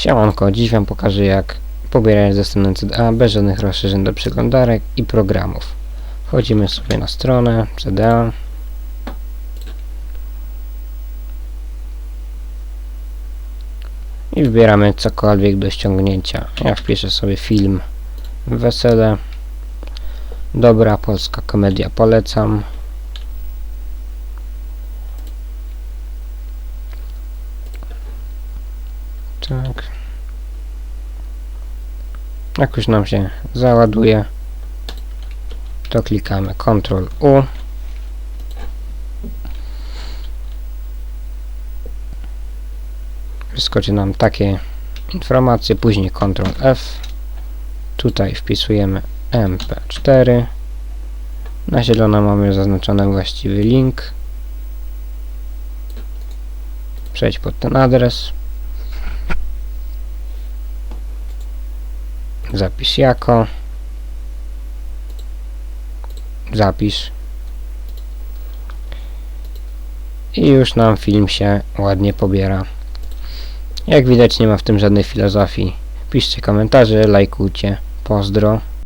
Siemanko, dziś Wam pokażę jak pobierać ze strony CDA bez żadnych rozszerzeń do przeglądarek i programów. Wchodzimy sobie na stronę CDA. I wybieramy cokolwiek do ściągnięcia. Ja wpiszę sobie film Wesele. Dobra polska komedia polecam. Tak. Jak już nam się załaduje, to klikamy Ctrl U. Wyskoczy nam takie informacje, później Ctrl F. Tutaj wpisujemy MP4. Na zielono mamy zaznaczony właściwy link. Przejdź pod ten adres. Zapisz jako. Zapisz. I już nam film się ładnie pobiera. Jak widać nie ma w tym żadnej filozofii. Piszcie komentarze, lajkujcie. Pozdro.